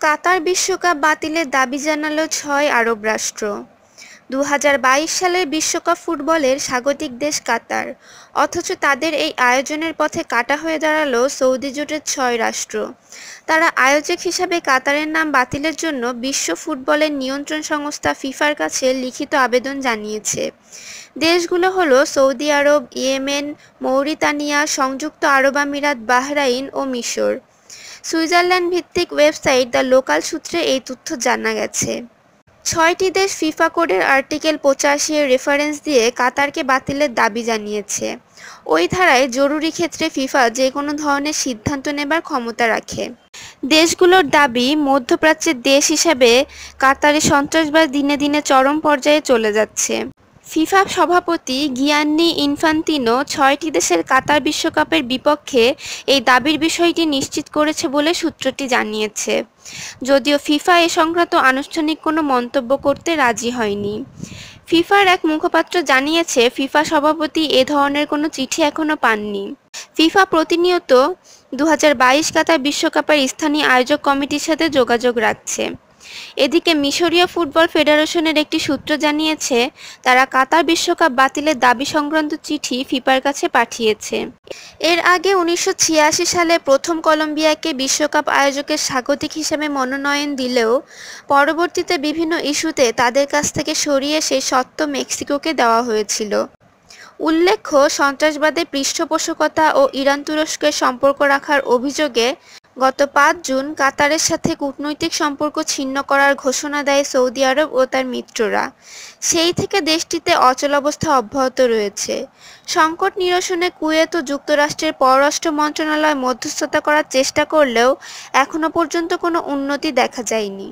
কাতার বিশ্বকাপ বাতিলের দাবি জানাল ছয় আরব রাষ্ট্র। দু সালের বিশ্বকাপ ফুটবলের স্বাগতিক দেশ কাতার। অথচ তাদের এই আয়োজনের পথে কাটা হয়ে দাঁড়াল সৌদি জোটের ছয় রাষ্ট্র। তারা আয়োজক হিসাবে কাতারের নাম বাতিলের জন্য বিশ্ব ফুটবলের নিয়ন্ত্রণ সংস্থা ফিফার কাছে লিখিত আবেদন জানিয়েছে। দেশগুলো হলো সৌদি আরব, ইয়েমেন, মৌরিতানিয়া, সংযুক্ত আরব আমিরাত, বাহরাইন ও মিশর। সুইজারল্যান্ড ভিত্তিক ওয়েবসাইট দ্য লোকাল সূত্রে এই তথ্য জানা গেছে। ছয়টি দেশ ফিফা কোডের আর্টিকেল পঁচাশি রেফারেন্স দিয়ে কাতারকে বাতিলের দাবি জানিয়েছে। ওই ধারায় জরুরি ক্ষেত্রে ফিফা যে কোনো ধরনের সিদ্ধান্ত নেবার ক্ষমতা রাখে। দেশগুলোর দাবি মধ্যপ্রাচ্যের দেশ হিসেবে কাতারে সন্ত্রাসবাদ দিনে দিনে চরম পর্যায়ে চলে যাচ্ছে। ফিফা সভাপতি গিয়ান্নি ইনফান্তিনো ছয়টি দেশের কাতার বিশ্বকাপের বিপক্ষে এই দাবির বিষয়টি নিশ্চিত করেছে বলে সূত্রটি জানিয়েছে। যদিও ফিফা এ সংক্রান্ত আনুষ্ঠানিক কোনো মন্তব্য করতে রাজি হয়নি। ফিফার এক মুখপাত্র জানিয়েছে, ফিফা সভাপতি এ ধরনের কোনো চিঠি এখনও পাননি। ফিফা প্রতিনিয়ত দু হাজার বাইশ কাতার বিশ্বকাপের স্থানীয় আয়োজক কমিটির সাথে যোগাযোগ রাখছে। এদিকে মিশরীয় ফুটবল ফেডারেশনের একটি সূত্র জানিয়েছে, তারা কাতার বিশ্বকাপ বাতিলের দাবি সংক্রান্ত চিঠি ফিফার কাছে পাঠিয়েছে। এর আগে উনিশশো ছিয়াশি সালে প্রথম কলম্বিয়াকে বিশ্বকাপ আয়োজকের স্বাগতিক হিসেবে মনোনয়ন দিলেও, পরবর্তীতে বিভিন্ন ইস্যুতে তাদের কাছ থেকে সরিয়ে সেই সত্ত্ব মেক্সিকোকে দেওয়া হয়েছিল। উল্লেখ্য সন্ত্রাসবাদের পৃষ্ঠপোষকতা ও ইরান তুরস্কের সম্পর্ক রাখার অভিযোগে গত পাঁচ জুন কাতারের সাথে কূটনৈতিক সম্পর্ক ছিন্ন করার ঘোষণা দেয় সৌদি আরব ও তার মিত্ররা। সেই থেকে দেশটিতে অচলাবস্থা অব্যাহত রয়েছে। সংকট নিরসনে কুয়েত ও যুক্তরাষ্ট্রের পররাষ্ট্র মন্ত্রণালয় মধ্যস্থতা করার চেষ্টা করলেও এখনও পর্যন্ত কোনো উন্নতি দেখা যায়নি।